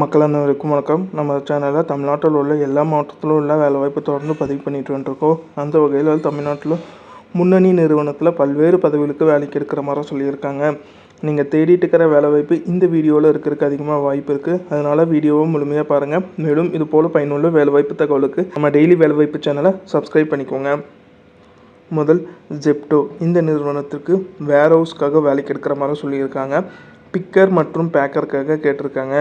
மக்கள் அனைவருக்கும் வணக்கம் நம்ம சேனலில் தமிழ்நாட்டில் உள்ள எல்லா மாவட்டத்திலும் உள்ள வேலைவாய்ப்பு தொடர்ந்து பதிவு பண்ணிட்டு வந்துருக்கோம். அந்த வகையில் தமிழ்நாட்டில் முன்னணி நிறுவனத்தில் பல்வேறு பதவிகளுக்கு வேலைக்கு எடுக்கிற மாதிரி சொல்லியிருக்காங்க. நீங்கள் தேடிட்டு இருக்கிற வேலைவாய்ப்பு இந்த வீடியோவில் இருக்கிறதுக்கு அதிகமாக வாய்ப்பு இருக்குது அதனால் வீடியோவை முழுமையாக பாருங்கள் மேலும் இது போல் பயனுள்ள வேலைவாய்ப்பு தகவலுக்கு நம்ம டெய்லி வேலைவாய்ப்பு சேனலை சப்ஸ்கிரைப் பண்ணிக்கோங்க. முதல் ஜெப்டோ இந்த நிறுவனத்திற்கு வேர் ஹவுஸ்க்காக வேலைக்கு எடுக்கிற மாதிரி சொல்லியிருக்காங்க. பிக்கர் மற்றும் பேக்கருக்காக கேட்டிருக்காங்க.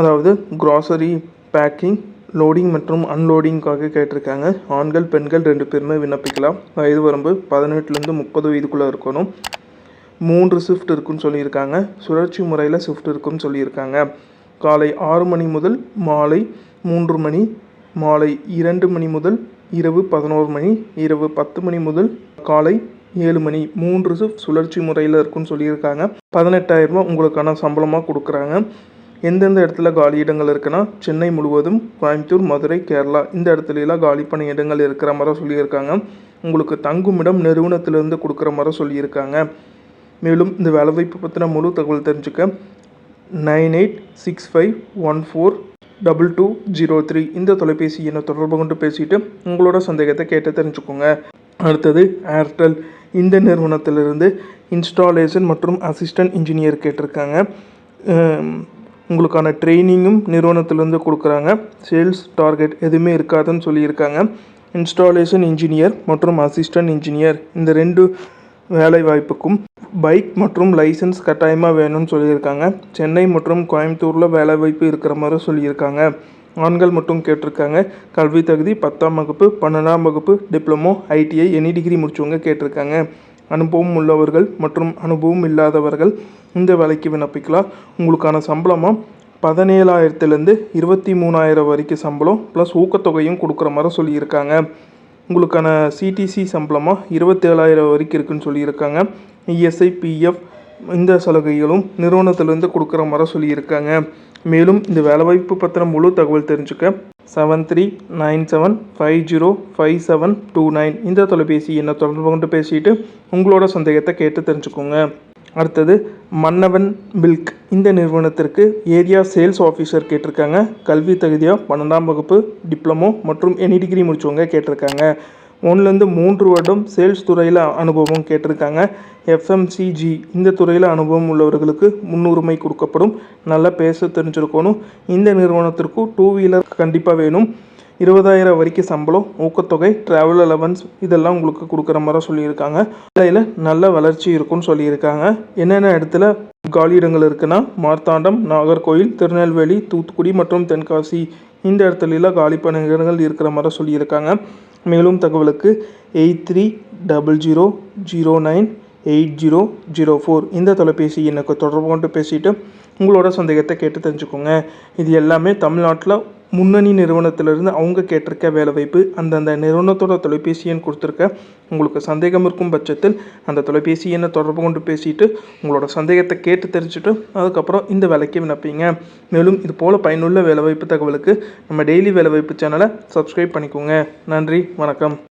அதாவது க்ராசரி பேக்கிங் லோடிங் மற்றும் அன்லோடிங்காக கேட்டிருக்காங்க. ஆண்கள் பெண்கள் ரெண்டு பேருமே விண்ணப்பிக்கலாம். வயது வரம்பு பதினெட்டுலேருந்து முப்பது வயதுக்குள்ளே இருக்கணும். மூன்று ஷிஃப்ட் இருக்குன்னு சொல்லியிருக்காங்க. சுழற்சி முறையில் ஷிஃப்ட் இருக்குன்னு சொல்லியிருக்காங்க. காலை ஆறு மணி முதல் மாலை மூன்று மணி மாலை இரண்டு மணி முதல் இரவு பதினோரு மணி இரவு பத்து மணி முதல் காலை ஏழு மணி. மூன்று ஷிஃப்ட் சுழற்சி முறையில் இருக்குன்னு சொல்லியிருக்காங்க. பதினெட்டாயிரரூபா உங்களுக்கான சம்பளமாக கொடுக்குறாங்க. எந்தெந்த இடத்துல காலி இடங்கள் இருக்குன்னா சென்னை முழுவதும் கோயம்புத்தூர் மதுரை கேரளா இந்த இடத்துலலாம் காலி பண்ண இடங்கள் இருக்கிற மாதிரி சொல்லியிருக்காங்க. உங்களுக்கு தங்குமிடம் நிறுவனத்திலேருந்து கொடுக்குற மாதிரி சொல்லியிருக்காங்க. மேலும் இந்த வேலைவாய்ப்பு பற்றின முழு தகவல் தெரிஞ்சுக்க nine eight six five one four double two zero three இந்த தொலைபேசி எண்ணை தொடர்பு கொண்டு பேசிவிட்டு உங்களோட சந்தேகத்தை கேட்டு தெரிஞ்சுக்கோங்க. அடுத்தது ஏர்டெல் இந்த நிறுவனத்திலிருந்து இன்ஸ்டாலேஷன் மற்றும் அசிஸ்டன்ட் இன்ஜினியர் கேட்டிருக்காங்க. உங்களுக்கான ட்ரைனிங்கும் நிறுவனத்திலேருந்து கொடுக்குறாங்க. சேல்ஸ் டார்கெட் எதுவுமே இருக்காதுன்னு சொல்லியிருக்காங்க. இன்ஸ்டாலேஷன் இன்ஜினியர் மற்றும் அசிஸ்டன்ட் இன்ஜினியர் இந்த ரெண்டு வேலை வாய்ப்புக்கும் பைக் மற்றும் லைசன்ஸ் கட்டாயமாக வேணும்னு சொல்லியிருக்காங்க. சென்னை மற்றும் கோயம்புத்தூரில் வேலை வாய்ப்பு இருக்கிற மாதிரி சொல்லியிருக்காங்க. ஆண்கள் மட்டும் கேட்டிருக்காங்க. கல்வி தகுதி பத்தாம் வகுப்பு பன்னெண்டாம் வகுப்பு டிப்ளமோ ஐடிஐ எனி டிகிரி முடிச்சவங்க கேட்டிருக்காங்க. அனுபவம் உள்ளவர்கள் மற்றும் அனுபவம் இல்லாதவர்கள் இந்த வேலைக்கு விண்ணப்பிக்கலாம். உங்களுக்கான சம்பளமாக பதினேழாயிரத்துலேருந்து இருபத்தி மூணாயிரம் வரைக்கும் சம்பளம் ப்ளஸ் ஊக்கத்தொகையும் கொடுக்குற மாதிரி சொல்லியிருக்காங்க. உங்களுக்கான சிடிசி சம்பளமாக இருபத்தேழாயிரம் வரைக்கும் இருக்குன்னு சொல்லியிருக்காங்க. இஎஸ்ஐ பிஎஃப் இந்த சலுகைகளும் நிறுவனத்திலேருந்து கொடுக்குற மாதிரி சொல்லியிருக்காங்க. மேலும் இந்த வேலைவாய்ப்பு பற்றின முழு தகவல் தெரிஞ்சுக்க seven three nine seven five zero five seven two nine இந்த தொலைபேசி எண்ணை தொடர்பு கொண்டு பேசிட்டு உங்களோட சந்தேகத்தை கேட்டு தெரிஞ்சுக்கோங்க. அடுத்தது மன்னவன் மில்க். இந்த நிறுவனத்திற்கு ஏரியா சேல்ஸ் ஆஃபீஸர் கேட்டிருக்காங்க. கல்வி தகுதியாக பன்னெண்டாம் வகுப்பு டிப்ளமோ மற்றும் எனி டிகிரி முடித்தவங்க கேட்டிருக்காங்க. ஒன்றுலேருந்து மூன்று வருடம் சேல்ஸ் துறையில் அனுபவம் கேட்டிருக்காங்க. எஃப்எம்சிஜி இந்த துறையில் அனுபவம் உள்ளவர்களுக்கு முன்னுரிமை கொடுக்கப்படும். நல்லா பேச தெரிஞ்சிருக்கணும். இந்த நிறுவனத்திற்கும் டூ வீலர் கண்டிப்பாக வேணும். இருபதாயிரம் வரைக்கும் சம்பளம் ஊக்கத்தொகை ட்ராவல் அலவன்ஸ் இதெல்லாம் உங்களுக்கு கொடுக்குற மாதிரி சொல்லியிருக்காங்க. வேலையில் நல்ல வளர்ச்சி இருக்கும்னு சொல்லியிருக்காங்க. என்னென்ன இடத்துல காலியிடங்கள் இருக்குன்னா மார்த்தாண்டம் நாகர்கோயில் திருநெல்வேலி தூத்துக்குடி மற்றும் தென்காசி இந்த இடத்துலலாம் காலி பணியிடங்கள் இருக்கிற மாதிரி சொல்லியிருக்காங்க. மேலும் தகவலுக்கு eight three double zero zero nine eight zero zero four. இந்த தொலைபேசி எனக்கு தொடர்பு கொண்டு பேசிவிட்டு உங்களோட சந்தேகத்தை கேட்டு தெரிஞ்சுக்கோங்க. இது எல்லாமே தமிழ்நாட்டில் முன்னணி நிறுவனத்திலிருந்து அவங்க கேட்டிருக்க வேலைவாய்ப்பு அந்தந்த நிறுவனத்தோட தொலைபேசி எண் கொடுத்துருக்க உங்களுக்கு சந்தேகம் இருக்கும் பட்சத்தில் அந்த தொலைபேசி எண்ணை தொடர்பு கொண்டு பேசிட்டு உங்களோட சந்தேகத்தை கேட்டு தெரிஞ்சுட்டு அதுக்கப்புறம் இந்த வேலைக்கு விண்ணப்பிங்க. மேலும் இது போல் பயனுள்ள வேலைவாய்ப்பு தகவலுக்கு நம்ம டெய்லி வேலைவாய்ப்பு சேனலை சப்ஸ்கிரைப் பண்ணிக்கோங்க. நன்றி வணக்கம்.